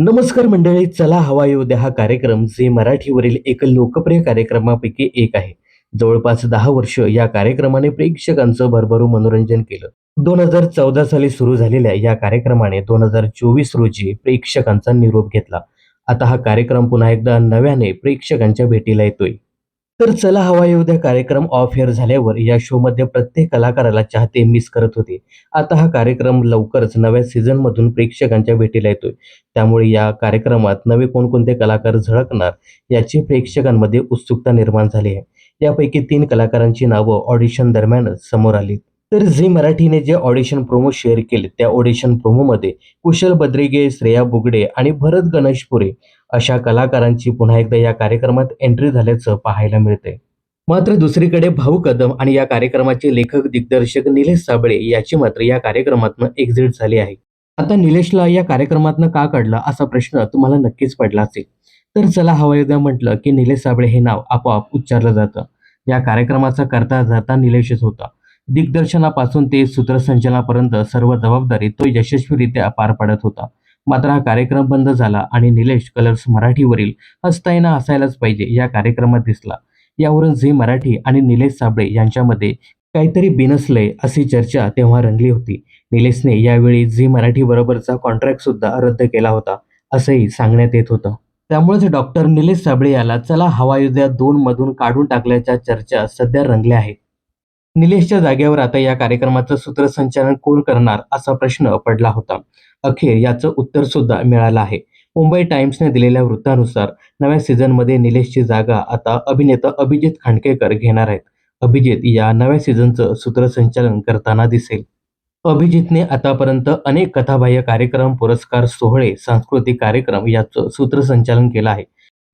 नमस्कार मंडळी चला हवा येऊ द्या हा कार्यक्रम. जे मराठीवरील एक लोकप्रिय कार्यक्रमापैकी एक आहे. जवळपास दहा वर्ष या कार्यक्रमाने प्रेक्षकांचं भरभरून मनोरंजन केलं. दोन हजार चौदा साली सुरू झालेल्या या कार्यक्रमाने दोन हजार चोवीस रोजी प्रेक्षकांचा निरोप घेतला. आता हा कार्यक्रम पुन्हा एकदा नव्याने प्रेक्षकांच्या भेटीला येतोय. तर चला हवा येऊ द्या कार्यक्रम ऑफ एअर झाल्यावर. या शो मध्ये प्रत्येक कलाकाराला चाहते मिस करत होते. आता हा कार्यक्रम लवकरच नव्या सीझन मधून प्रेक्षकांच्या भेटीला येतोय. त्यामुळे या कार्यक्रमात नवे कोणकोणते कलाकार झळकणार याची प्रेक्षकांमध्ये उत्सुकता निर्माण झाली आहे. यापैकी तीन कलाकारांची नावं ऑडिशन दरम्यानच समोर आली तर झी मराठीने जे ऑडिशन प्रोमो शेअर केले त्या ऑडिशन प्रोमोमध्ये कुशल बद्रिगे श्रेया बुगडे आणि भरत गणेशपुरे अशा कलाकारांची पुन्हा एकदा या कार्यक्रमात एंट्री झाल्याचं पाहायला मिळते मात्र दुसरीकडे भाऊ कदम आणि या कार्यक्रमाचे लेखक दिग्दर्शक निलेश साबळे याची मात्र या कार्यक्रमातून एक्झिट झाली आहे. आता निलेशला या कार्यक्रमातनं का काढलं असा प्रश्न तुम्हाला नक्कीच पडला असेल तर चला हवा एकदा म्हटलं की निलेश साबळे हे नाव आपोआप उच्चारलं जातं. या कार्यक्रमाचा करता जाता निलेशच होता. दिग्दर्शनापासून ते सूत्रसंचलनापर्यंत सर्व जबाबदारी तो यशस्वीरित्या पार पाडत होता. मात्र हा कार्यक्रम बंद झाला आणि निलेश कलर्स मराठीवरील हसता येणं हसायलाच पाहिजे या कार्यक्रमात दिसला. यावरून झी मराठी आणि निलेश साबळे यांच्यामध्ये काहीतरी बिनसलंय अशी चर्चा तेव्हा रंगली होती. निलेशने यावेळी झी मराठी बरोबरचा कॉन्ट्रॅक्ट सुद्धा रद्द केला होता असंही सांगण्यात येत होतं. त्यामुळेच डॉक्टर निलेश साबळे याला चला हवायुद्या दोन मधून काढून टाकल्याच्या चर्चा सध्या रंगल्या आहेत. निलेशच्या जागेवर आता या कार्यक्रमाचं सूत्रसंचालन कोण करणार असा प्रश्न पडला होता. अखेर याचं उत्तर सुद्धा मिळालं आहे. मुंबई टाइम्सने दिलेल्या वृत्तानुसार नव्या सीझनमध्ये निलेशची जागा आता अभिनेता अभिजित खांडकेकर घेणार आहेत. अभिजित या नव्या सीझनचं सूत्रसंचालन करताना दिसेल. अभिजितने आतापर्यंत अनेक कथाबाह्य कार्यक्रम पुरस्कार सोहळे सांस्कृतिक कार्यक्रम याचं सूत्रसंचालन केलं आहे.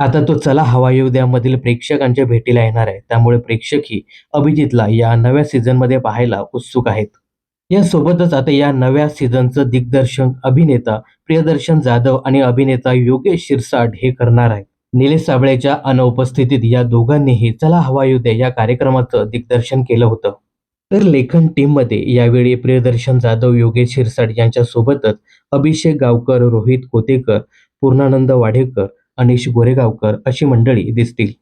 आता तो चला हवा येऊ द्यामधील प्रेक्षकांच्या भेटीला येणार आहे. त्यामुळे प्रेक्षकही अभिजितला या नव्या सीझनमध्ये पाहायला उत्सुक आहेत. यासोबतच आता या नव्या सीझनचं दिग्दर्शन अभिनेता प्रियदर्शन जाधव आणि अभिनेता योगेश शिरसाट हे करणार आहेत. निलेश साबळेच्या अनुपस्थितीत या दोघांनीही चला हवा येऊ द्या या कार्यक्रमाचं दिग्दर्शन केलं होतं. तर लेखन टीममध्ये यावेळी प्रियदर्शन जाधव योगेश शिरसाट यांच्या सोबतच अभिषेक गावकर रोहित कोतेकर पूर्णानंद वाढेकर अनिश गोरेगावकर अशी मंडळी दिसतील.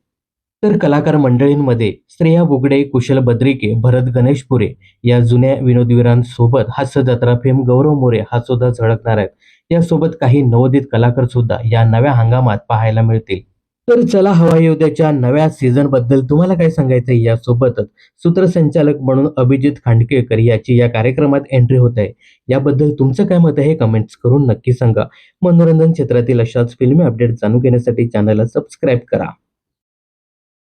तर कलाकार मंडळींमध्ये श्रेया बुगडे कुशल बद्रिके भरत गणेशपुरे या जुन्या विनोदवीरांसोबत हास्य जत्रा फेम गौरव मोरे हा सुद्धा झळकणार आहेत. यासोबत काही नवोदित कलाकार सुद्धा या नव्या हंगामात पाहायला मिळतील. तर चला हवाई योद्याच्या नव्या सीझनबद्दल तुम्हाला काय सांगायचं यासोबतच सूत्रसंचालक म्हणून अभिजित खांडकेकर याची या कार्यक्रमात एंट्री होत आहे. याबद्दल तुमचं काय मत आहे कमेंट्स करून नक्की सांगा. मनोरंजन क्षेत्रातील अशाच फिल्मी अपडेट जाणून घेण्यासाठी चॅनलला सबस्क्राईब करा.